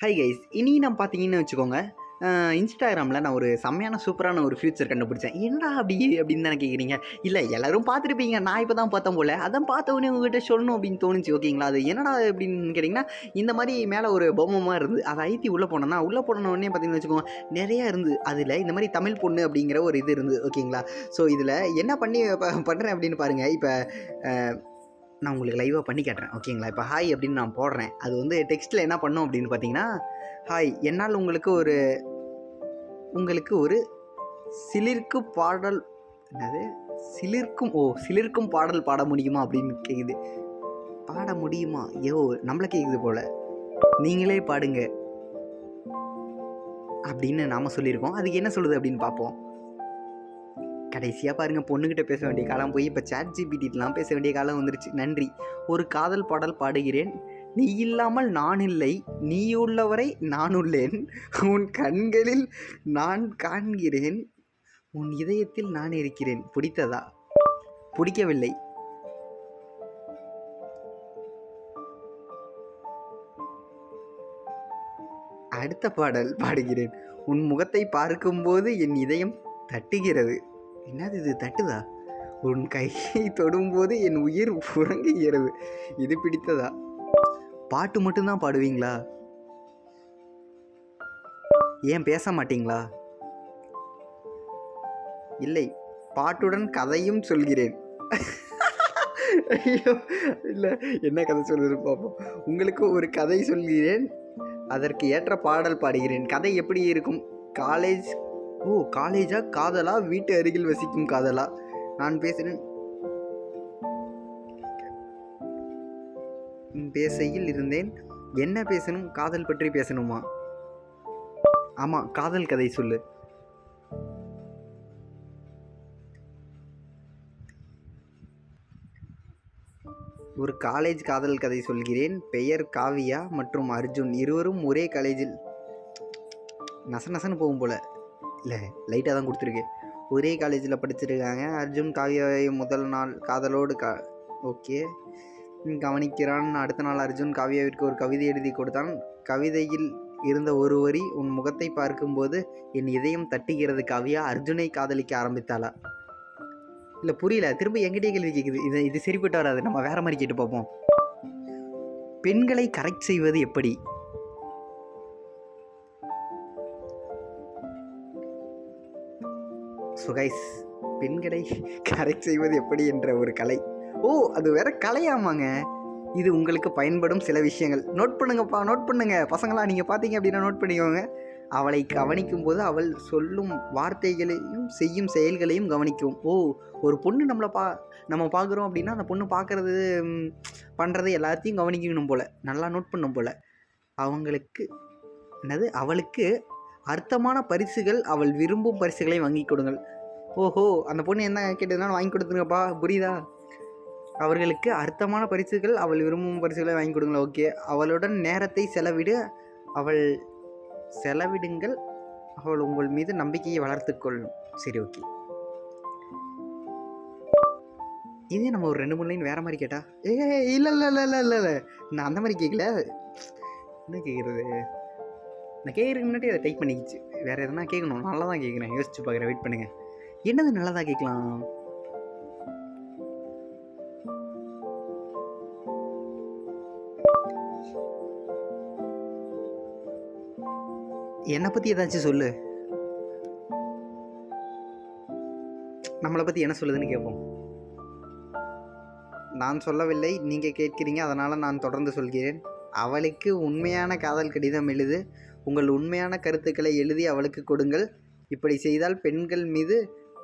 Hi guys இனி நான் பார்த்தீங்கன்னு வச்சுக்கோங்க இன்ஸ்டாகிராமில் நான் ஒரு செம்மையான சூப்பரான ஒரு ஃபியூச்சர் கண்டுபிடிச்சேன். என்னடா அப்படி அப்படின்னு தானே கேட்குறீங்க இல்லை எல்லோரும் பார்த்துருப்பீங்க. நான் இப்போ தான் பார்த்தேன் போல். அதான் பார்த்த உடனே உங்ககிட்ட சொல்லணும் அப்படின்னு தோணுச்சு. ஓகேங்களா அது என்னடா அப்படின்னு கேட்டிங்கன்னா இந்த மாதிரி மேலே ஒரு பொம்மை இருந்து அதை ஐத்தி உள்ளே போனோன்னா உள்ளே போனோடனே பார்த்தீங்கன்னு வச்சுக்கோங்க நிறையா இருந்து. அதில் இந்த மாதிரி தமிழ் பொண்ணு அப்படிங்கிற ஒரு இது இருந்து. ஓகேங்களா ஸோ இதில் என்ன பண்ணி ப- பண்ணுறேன் அப்படின்னு பாருங்கள் இப்போ நான் உங்களுக்கு லைவாக பண்ணி காட்டுறேன். ஓகேங்களா இப்போ ஹாய் அப்படின்னு நான் போடுறேன். அது வந்து டெக்ஸ்ட்டில் என்ன பண்ணும் அப்படின்னு பார்த்தீங்கன்னா ஹாய் என்னால் உங்களுக்கு ஒரு உங்களுக்கு ஒரு சிலிர்க்கு பாடல் என்னது? சிலிர்க்கும் ஓ சிலிர்க்கும் பாடல் பாட முடியுமா அப்படின்னு கேட்குது பாட முடியுமா? ஐயோ நம்மளை கேட்குது போல். நீங்களே பாடுங்க. அப்படின்னு நாம் சொல்லியிருக்கோம். அதுக்கு என்ன சொல்லுது அப்படின்னு பார்ப்போம் கடைசியாக பாருங்கள் பொண்ணுக்கிட்ட பேச வேண்டிய காலம் போய் இப்போ சேட் ஜிபிடிலாம் பேச வேண்டிய காலம் வந்துருச்சு. நன்றி. ஒரு காதல் பாடல் பாடுகிறேன். நீ இல்லாமல் நான் இல்லை. நீ உள்ளவரை நான் உள்ளேன். உன் கண்களில் நான் காண்கிறேன். உன் இதயத்தில் நான் இருக்கிறேன். பிடித்ததா? பிடிக்கவில்லை. அடுத்த பாடல் பாடுகிறேன். உன் முகத்தை பார்க்கும்போது என் இதயம் தட்டுகிறது. என்னது இது தட்டுதா? உன் கையை தொடும்போது என் உயிர் உறங்குகிறது. இது பிடித்ததா? பாட்டு மட்டும்தான் பாடுவீங்களா? ஏன் பேச மாட்டீங்களா? இல்லை பாட்டுடன் கதையும் சொல்கிறேன். ஐயோ இல்லை என்ன கதை சொல்கிறது பார்ப்போம் உங்களுக்கு ஒரு கதை சொல்கிறேன். அதற்கு ஏற்ற பாடல் பாடுகிறேன். கதை எப்படி இருக்கும்? காலேஜ் ஓ காலேஜா? காதலா? வீட்டு அருகில் வசிக்கும் காதலா? நான் பேசுகிறேன் பேசையில் இருந்தேன். என்ன பேசணும்? காதல் பற்றி பேசணுமா? ஆமாம் காதல் கதை சொல்லு. ஒரு காலேஜ் காதல் கதை சொல்கிறேன். பெயர் காவியா மற்றும் அர்ஜுன். இருவரும் ஒரே காலேஜில் நச நசன்னு போகும் போல. இல்லை லைட்டாக தான் கொடுத்துருக்கு. ஒரே காலேஜில் படிச்சிருக்காங்க. அர்ஜுன் காவியாவை முதல் நாள் காதலோடு கா ஓகே. கவனிக்கிறான். அடுத்த நாள் அர்ஜுன் காவியாவிற்கு ஒரு கவிதை எழுதி கொடுத்தான். கவிதையில் இருந்த ஒரு வரி உன் முகத்தை பார்க்கும்போது என் இதயம் தட்டுகிறது. காவியா அர்ஜுனை காதலிக்க ஆரம்பித்தாளா? இல்லை புரியல. திரும்ப எங்கிட்டே கேள்வி கேட்குது இது இது சரிப்பட்டு வராது. நம்ம வேற மாதிரி கேட்டு பார்ப்போம். பெண்களை கரெக்ட் செய்வது எப்படி? சுகைஸ் பெண்களை கரெக்ட் செய்வது எப்படி என்ற ஒரு கலை. ஓ அது வேற கலையாமாங்க இது உங்களுக்கு பயன்படும் சில விஷயங்கள். நோட் பண்ணுங்கப்பா நோட் பண்ணுங்க. பசங்களா நீங்கள் பார்த்தீங்க அப்படின்னா நோட் பண்ணிக்கோங்க. அவளை கவனிக்கும் போது அவள் சொல்லும் வார்த்தைகளையும் செய்யும் செயல்களையும் கவனிக்கும். ஓ ஒரு பொண்ணு நம்மளை பா நம்ம பார்க்குறோம் அப்படின்னா அந்த பொண்ணு பார்க்குறது பண்ணுறது எல்லாத்தையும் கவனிக்கணும் போல். நல்லா நோட் பண்ணும் போல். அவங்களுக்கு என்னது? அவளுக்கு அர்த்தமான பரிசுகள் அவள் விரும்பும் பரிசுகளை வாங்கி கொடுங்கள். ஓஹோ அந்த பொண்ணு என்ன கேட்டதுனாலும் வாங்கி கொடுத்துருங்கப்பா. புரியுதா? அவர்களுக்கு அர்த்தமான பரிசுகள் அவள் விரும்பும் பரிசுகளை வாங்கி கொடுங்கள் ஓகே. அவளுடன் நேரத்தை செலவிடு. அவள் செலவிடுங்கள். அவள் உங்கள் மீது நம்பிக்கையை வளர்த்துக்கொள்ளும் சரி ஓகே. இதே நம்ம ஒரு ரெண்டு மூணு லைன் வேற மாதிரி கேட்டா? ஏ இல்லை இல்லை இல்லை இல்லை இல்லை இல்லை. நான் அந்த மாதிரி கேட்கல என்ன கேட்குறது நான் கேட்குறதுக்கு முன்னாடி அதை டைப் பண்ணிக்கிச்சு. வேறு எதனா கேட்கணும். நல்லா தான் கேட்குறேன். யோசிச்சு பார்க்குறேன். வெயிட் பண்ணுங்கள் என்னது நல்லதா கேட்கலாம்? என்னை பற்றி ஏதாச்சும் சொல்லு. நம்மளை பற்றி என்ன சொல்லுதுன்னு கேட்போம். நான் சொல்லவில்லை. நீங்கள் கேட்கிறீங்க. அதனால் நான் தொடர்ந்து சொல்கிறேன். அவளுக்கு உண்மையான காதல் கடிதம் எழுது. உங்கள் உண்மையான கருத்துக்களை எழுதி அவளுக்கு கொடுங்கள். இப்படி செய்தால் பெண்கள் மீது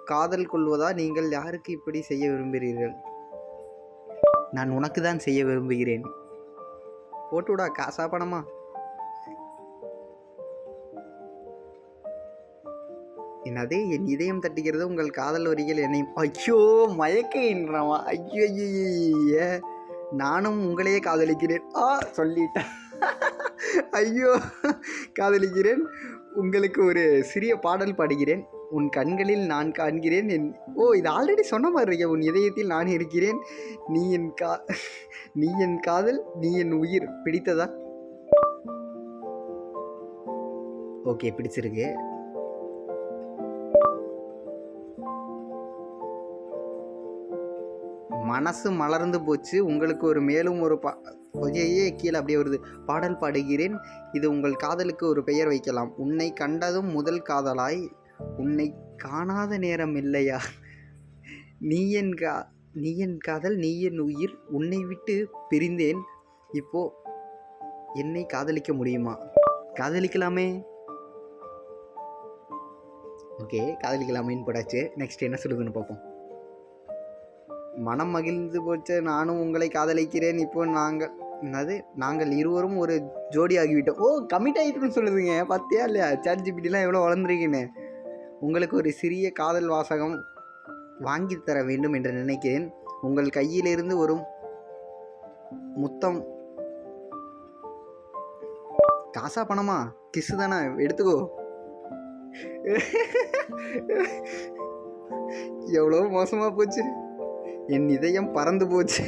காதல் கொள்வதா நீங்கள் யாருக்கு இப்படி செய்ய விரும்புகிறீர்கள்? நான் உனக்கு தான் செய்ய விரும்புகிறேன். போட்டுவிடா காசா பணமா? என்னது என் இதயம் தட்டுகிறது உங்கள் காதல் வரிகள் என்னை ஐயோ மயக்கின்றவா ஐயோ ஐயோ நானும் உங்களையே காதலிக்கிறேன். ஆ சொல்லிட்டேன். ஐயோ காதலிக்கிறேன். உங்களுக்கு ஒரு சிறிய பாடல் பாடுகிறேன். உன் கண்களில் நான் காண்கிறேன். என் ஓ இது ஆல்ரெடி சொன்ன மாதிரி இருக்கே. உன் இதயத்தில் நான் இருக்கிறேன். நீ என் கா நீ என் காதல் நீ என் உயிர். பிடித்ததா? ஓகே பிடிச்சிருக்கு. மனசு மலர்ந்து போச்சு. உங்களுக்கு ஒரு மேலும் ஒரு பா ஐயே கீழே அப்படியே வருது பாடல் பாடுகிறேன். இது உங்கள் காதலுக்கு ஒரு பெயர் வைக்கலாம். உன்னை கண்டதும் முதல் காதலாய் உன்னை காணாத நேரம் இல்லையா? நீ என் கா நீ என் காதல் நீ என் உயிர் உன்னை விட்டு பிரிந்தேன். இப்போ என்னை காதலிக்க முடியுமா? காதலிக்கலாமே. ஓகே காதலிக்கலாமேன்னு போடாச்சு நெக்ஸ்ட் என்ன சொல்லுதுன்னு பார்ப்போம். மனம் மகிழ்ந்து போச்சு. நானும் உங்களை காதலிக்கிறேன். இப்போ நாங்கள் என்னது? நாங்கள் இருவரும் ஒரு ஜோடி ஆகிவிட்டோம். ஓ கமிட் ஆகிட்டுன்னு சொல்லுதுங்க. பார்த்தியா இல்லையா? சாட் ஜிபிடிலாம் எவ்வளோ வளர்ந்துருக்கீன்னு. உங்களுக்கு ஒரு சிறிய காதல் வாசகம் வாங்கி தர வேண்டும் என்று நினைக்கிறேன். உங்கள் கையிலிருந்து ஒரு முத்தம். காசா பணமா? கிஸ்ஸு தானே? எடுத்துக்கோ. எவ்வளோ மோசமாக போச்சு. என் இதயம் பறந்து போச்சு.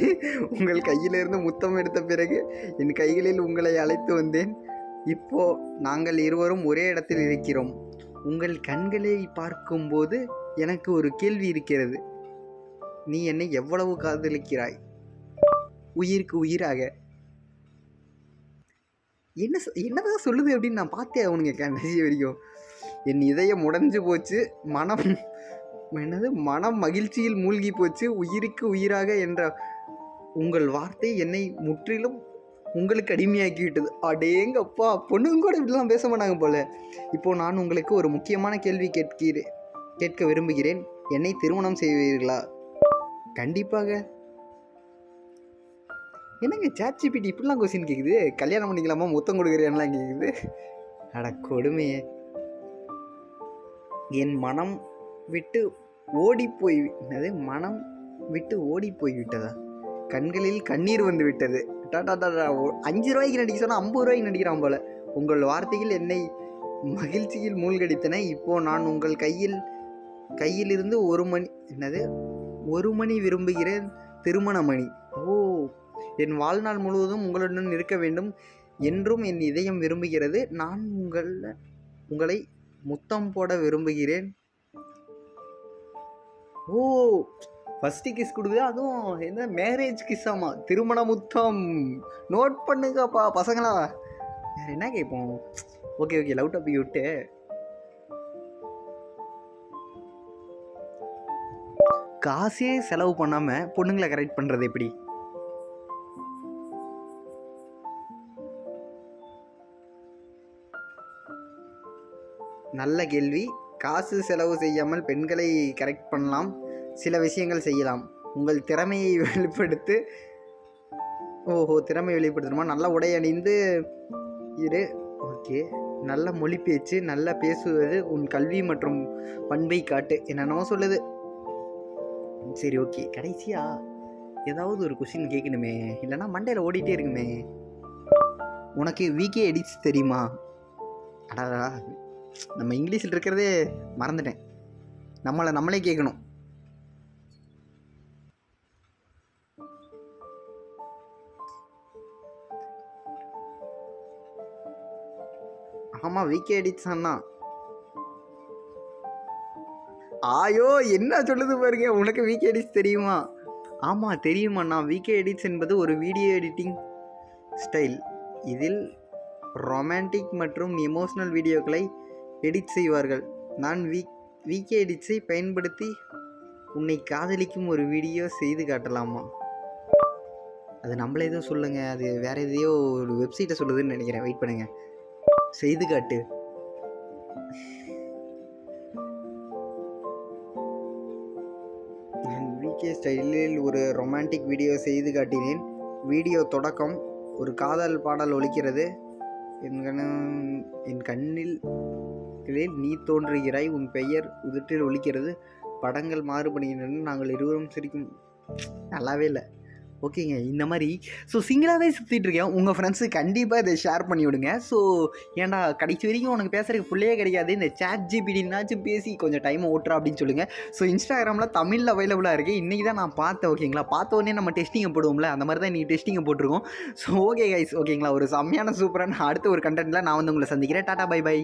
உங்கள் கையிலிருந்து முத்தம் எடுத்த பிறகு என் கைகளில் உங்களை அழைத்து வந்தேன். இப்போ நாங்கள் இருவரும் ஒரே இடத்தில் இருக்கிறோம். உங்கள் கண்களை பார்க்கும்போது எனக்கு ஒரு கேள்வி இருக்கிறது. நீ என்னை எவ்வளவு காதலிக்கிறாய்? உயிருக்கு உயிராக. என்ன என்னதான் சொல்லுது அப்படின்னு நான் பார்த்தேன் அவனுங்க கடைசி வரைக்கும். என் இதயம் உடஞ்சு போச்சு. மனம் என்னது? மனம் மகிழ்ச்சியில் மூழ்கி போச்சு. உயிருக்கு உயிராக என்ற உங்கள் வார்த்தை என்னை முற்றிலும் உங்களுக்கு அடிமையாக்கி விட்டது அடேங்கப்பா! பொண்ணுங்க கூட இப்படிலாம் பேச மாட்டாங்க போல. இப்போ நான் உங்களுக்கு ஒரு முக்கியமான கேள்வி கேட்கிறேன் கேட்க விரும்புகிறேன். என்னை திருமணம் செய்வீர்களா? கண்டிப்பாக. என்னங்க சாட்சிபிடி இப்படிலாம் கொஸ்டின் கேட்குது கல்யாணம் பண்ணிக்கலாமா? முத்தம் கொடுக்குறேன்லாம் கேட்குது அட கொடுமையே. என் மனம் விட்டு ஓடிப்போய் என்னது மனம் விட்டு ஓடிப்போய் விட்டதா கண்களில் கண்ணீர் வந்து விட்டது. டாடா டாடா அஞ்சு ரூபாய்க்கு நடிக்க சொன்னால் ஐம்பது ரூபாய்க்கு நடிக்கிறான் போல. உங்கள் வார்த்தையில் என்னை மகிழ்ச்சியில் மூழ்கடித்தன. இப்போ நான் உங்கள் கையில் கையிலிருந்து ஒரு மணி என்னது ஒரு மணி விரும்புகிறேன். திருமண மணி ஓ என் வாழ்நாள் முழுவதும் உங்களுடன் இருக்க வேண்டும் என்றும் என் இதயம் விரும்புகிறது. நான் உங்கள் உங்களை முத்தம் போட விரும்புகிறேன். ஓ ஃபஸ்ட்டு கிஸ் கொடுக்குது? அதுவும் என்ன மேரேஜ் கிஸ்ஸாமா திருமண முத்தம் நோட் பண்ணுங்கப்பா பசங்களா. வேறு என்ன கேட்போம்? ஓகே ஓகே லவ் டாபிக் விட்டு. காசே செலவு பண்ணாமல் பொண்ணுங்களை கரெக்ட் பண்ணுறது எப்படி? நல்ல கேள்வி. காசு செலவு செய்யாமல் பெண்களை கரெக்ட் பண்ணலாம். சில விஷயங்கள் செய்யலாம். உங்கள் திறமையை வெளிப்படுத்து. ஓஹோ திறமை வெளிப்படுத்தணுமா? நல்ல உடை அணிந்து இரு. ஓகே. நல்ல மொழி பேச்சு நல்லா பேசுவது உன் கல்வி மற்றும் பண்பை காட்டு. என்னென்னவோ சொல்லுது. சரி ஓகே. கடைசியா ஏதாவது ஒரு கொஷின் கேட்கணுமே. இல்லைன்னா மண்டையில் ஓடிட்டே இருக்குமே. உனக்கு விகே எடிட்ஸ் தெரியுமா? அடாடா. நம்ம இங்கிலீஷில் இருக்கிறதே மறந்துட்டேன். நம்மளை நம்மளே கேட்கணும். ஆமாம் விகே எடிட்ஸ் அண்ணா. ஆயோ என்ன சொல்லுது பாருங்க உனக்கு விகே எடிட்ஸ் தெரியுமா? ஆமாம் தெரியுமாண்ணா. விகே எடிட்ஸ் என்பது ஒரு வீடியோ எடிட்டிங் ஸ்டைல் இதில் ரொமான்டிக் மற்றும் எமோஷ்னல் வீடியோக்களை எடிட் செய்வார்கள். நான் வி விகே எடிட்ஸை பயன்படுத்தி உன்னை காதலிக்கும் ஒரு வீடியோ செய்து காட்டலாமா? அது நம்மளே எதுவும் சொல்லுங்கள் அது வேறு எதையோ ஒரு வெப்சைட்டை சொல்லுதுன்னு நினைக்கிறேன். வெயிட் பண்ணுங்கள் செய்து காட்டு. நான் விகே ஸ்டைலில் ஒரு ரொமான்டிக் வீடியோ செய்து காட்டினேன். வீடியோ தொடக்கம். ஒரு காதல் பாடல் ஒலிக்கிறது. என் கண்ண- என் கண்ணில் களில் நீ தோன்றுகிறாய் உன் பெயர் உதட்டில் ஒழிக்கிறது படங்கள் மாறுபடுகின்றன. நாங்கள் இருவரும் சிரிக்கும். நல்லாவே இல்லை. ஓகேங்க இந்த மாதிரி. ஸோ சிங்கிளாகவே சுற்றிட்டு இருக்கேன். உங்கள் ஃப்ரெண்ட்ஸு கண்டிப்பாக இதை ஷேர் பண்ணி விடுங்க. ஸோ ஏன்டா கடைசி வரைக்கும் உனக்கு பேசுகிறதுக்கு பிள்ளையே கிடைக்காது இந்த சேட் ஜிபிடினாச்சும் பேசி கொஞ்சம் டைம் ஓட்டுறா அப்படின்னு சொல்லுங்கள் ஸோ இன்ஸ்டாகிராமில் தமிழில் அவைலபிளாக இருக்குது இன்றைக்கி தான் நான் பார்த்தேன் ஓகேங்களா? பார்த்த உடனே நம்ம டெஸ்டிங்கை போடுவோம்ல? அந்த மாதிரி தான் இன்றைக்கி டெஸ்டிங்கை போட்டிருக்கோம். ஸோ ஓகே கைஸ் ஓகேங்களா? ஒரு செம்மையான சூப்பரான அடுத்த ஒரு கண்டென்ட்டில் நான் வந்து உங்களை சந்திக்கிறேன். Tata bye by